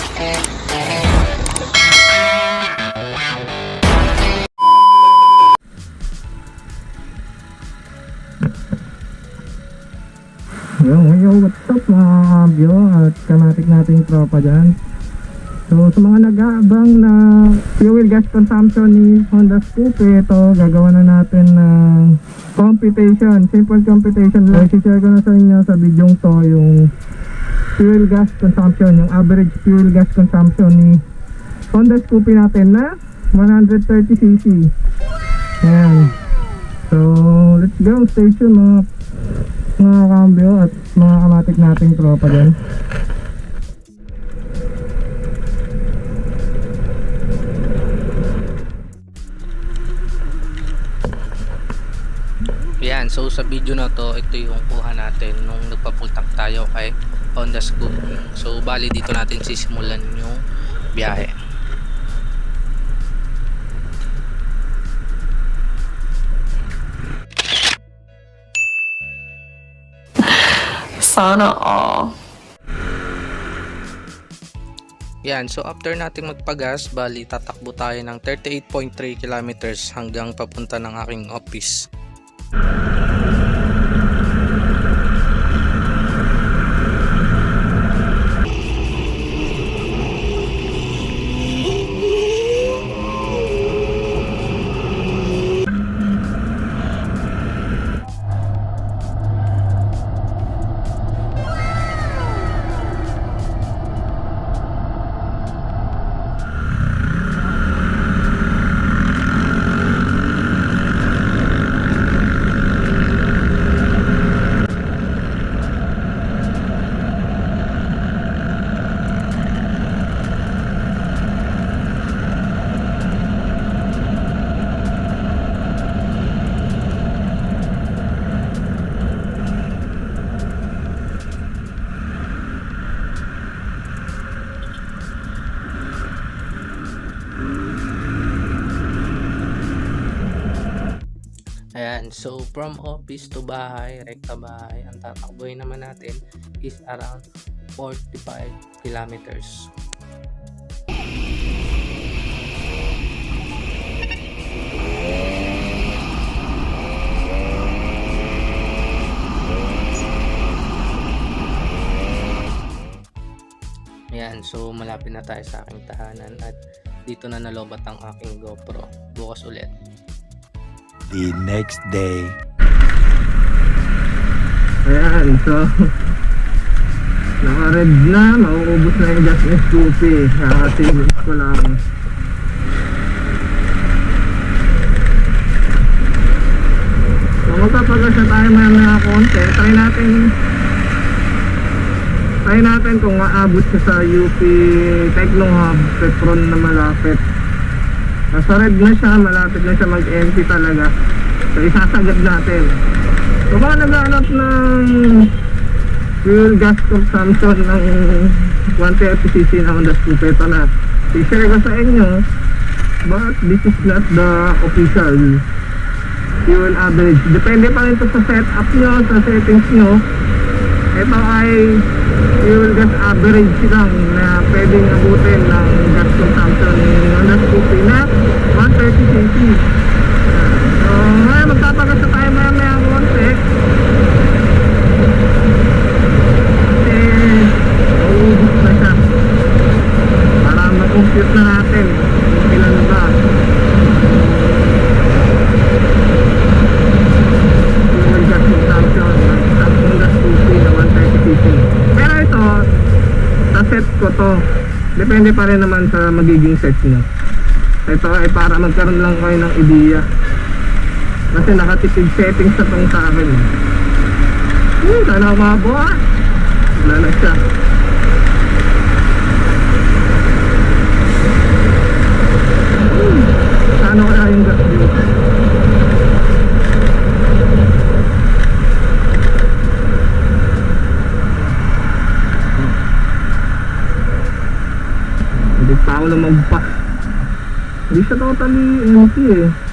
Yo, yo, what's up mga kabyo at kanatik nating tropa dyan. So sa mga nag-aabang na fuel gas consumption ni Honda Scoop, ito gagawa na natin ng computation, simple computation lang. I-share ko na sa inyo sa video to yung fuel gas consumption, yung average fuel gas consumption ni Honda Scoopy natin na 130cc. Ayan. So, let's go. Stay tuned mga mga kambyo at mga kamatik nating tropa dyan. Yan, so sa video na to, ito yung kuha natin nung nagpapultak tayo kay Honda Scoop. So bali dito natin sisimulan yung biyahe. Sana all. Yan, so after nating magpagas, bali tatakbo tayo ng 38.3 kilometers hanggang papunta ng aking office. So from office to bahay, rekta bahay, ang tatakbuhin naman natin is around 45 kilometers. Ayan, so malapit na tayo sa aking tahanan at dito na nalobat ang aking GoPro. Bukas ulit. The next day. Ayan, so naka-red na, mauubos na yung gas ng Scoopy. Nakatingin ko lang. So magpapagas na tayo maya maya konti. Try natin try natin kung maabot siya sa UP Techno Hub Petron na malapit. Nasa red na siya, malapit na siya mag-empty talaga. So isasagad natin. So mga naghanap ng fuel gas consumption ng 130cc na Honda Scoop, ito na. I-share ko sa inyo, but this is not the official fuel average. Depende pa rin ito sa setup nyo, sa settings nyo. Ito ay fuel gas average lang na pwedeng abutin ng gas consumption ng Honda Scoopy na 130cc. So, ngayon magpapagas na tayo maya maya konti. Kasi, nauubos na siya. Para ma-compute na natin kung ilan ba. Fuel gas consumption ng isang Honda Scoopy na 130cc. Pero ito, sa set ko to, depende pa rin naman sa magiging set nyo. Ito ay para magkaroon lang kayo ng ideya. Kasi nakatipid settings na tong sa akin. Uh, sana mabuha. Wala na siya. Hmm, Sana kaya yung gas dito? Hindi pa ako lumagpas. Hindi siya totally empty eh.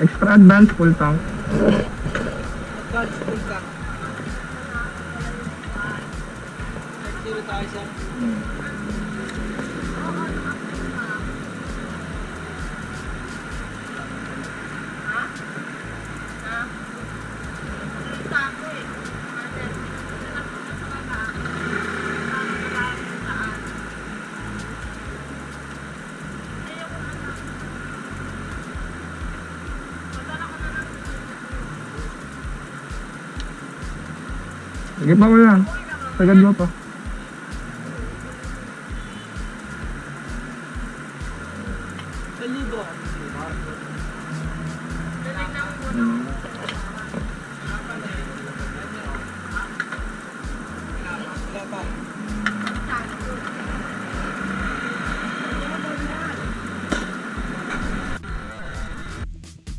Extra advanced full tank. Advance full tank. Zero tayo sir. Sige pa lang. Sagad mo pa.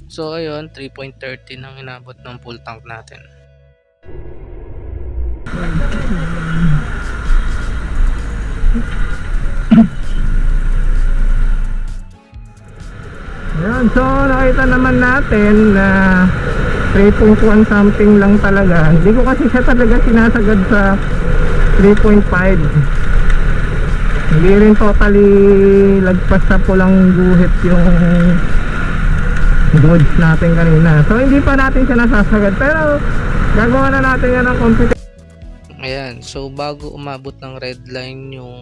So ayun, 3.30 nang inabot ng full tank natin. Ayan, so nakita naman natin na 3.1 something lang talaga. Hindi ko kasi siya talaga sinasagad sa 3.5. Hindi rin totally lagpas sa pulang guhit yung goods natin kanina. So hindi pa natin siya nasasagad. Pero gagawa na natin yan ng computer. Ayan, so bago umabot ng red line yung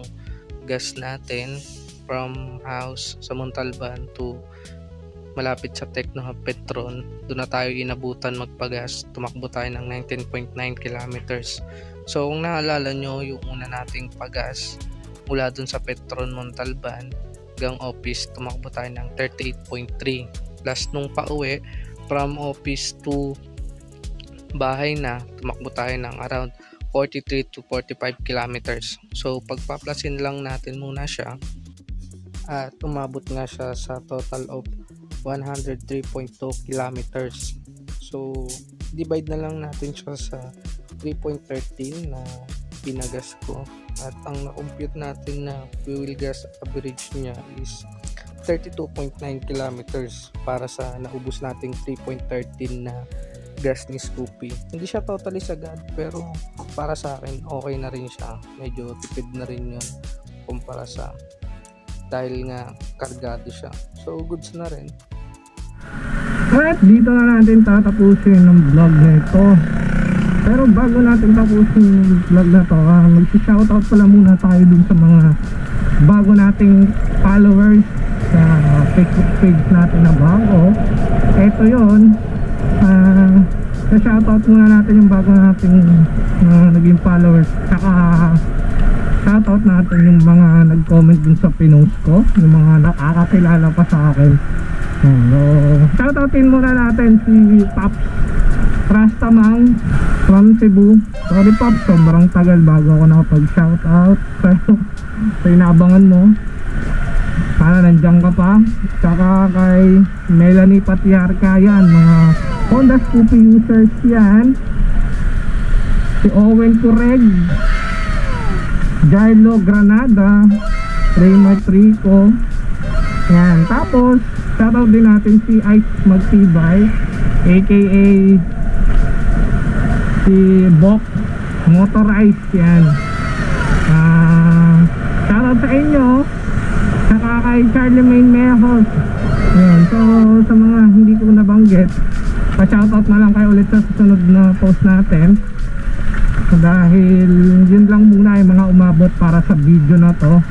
gas natin from house sa Montalban to malapit sa Techno Hub Petron, doon na tayo inabutan magpagas. Tumakbo tayo ng 19.9 kilometers. So kung naalala nyo, yung una nating pagas mula dun sa Petron Montalban hanggang office, tumakbo tayo ng 38.3. Plus nung pauwi, from office to bahay na, tumakbo tayo ng around 43 to 45 kilometers. So pagpaplasin lang natin muna siya at umabot nga siya sa total of 103.2 kilometers. So divide na lang natin siya sa 3.13 na pinagas ko at ang na-compute natin na fuel gas average niya is 32.9 kilometers para sa naubos nating 3.13 na gas ni Scoopy. Hindi siya totally sagad pero para sa akin okay na rin siya. Medyo tipid na rin yun kumpara sa dahil nga kargado siya. So goods na rin. At dito na natin tatapusin ng vlog na ito. Pero bago natin tapusin yung vlog na to, ah, mag-shoutout pala muna tayo dun sa mga bago nating followers sa Facebook page natin na bago. Ito yon uh, shoutout muna natin yung bago nating mga naging followers. Saka shoutout natin yung mga nag-comment dun sa pinost ko, yung mga nakakakilala pa sa akin. So, shoutoutin muna natin si Pops Rastamang from Cebu. Sorry Pops, sobrang tagal bago ako nakapag-shoutout. Pero, sa inabangan mo, sana nandiyan ka pa. Tsaka kay Melanie Patiarca yan, mga Honda Scoopy users yan. Si Owen Tureg, Jailo Granada, Raymond Rico, yan. Tapos, shoutout din natin si Ice Magtibay, aka si Bok Motorized yan. Ah, shoutout sa inyo. Saka kay Charlemagne Mejos. Yan. So, sa mga hindi ko nabanggit, pa-shoutout na lang kayo ulit sa susunod na post natin. Dahil yun lang muna yung mga umabot para sa video na to.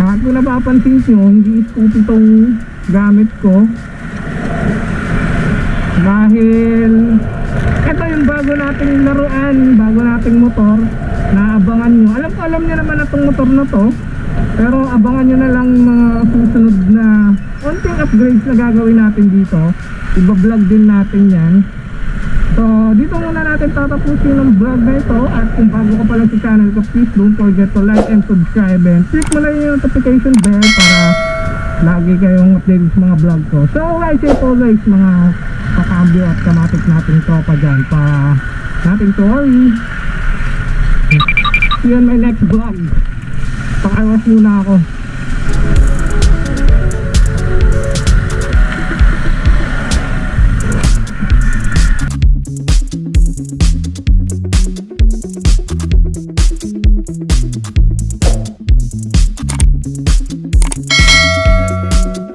At kung napapansin nyo, hindi scoop itong gamit ko. Dahil ito yung bago nating laruan, bago nating motor na abangan nyo. Alam ko alam nyo naman na itong motor na to. Pero abangan nyo na lang mga susunod na konting upgrades na gagawin natin dito. Iba-vlog din natin yan. So, dito muna natin tatapusin ng vlog na ito at kung bago ka pa lang sa channel ko, please don't forget to like and subscribe and click mo na yung notification bell para lagi kayong updated sa mga vlog ko. So, guys, ito guys, mga kakambyo at kamatik natin tropa dyan para natin to worry. See you on my next vlog. Pakiwas muna ako.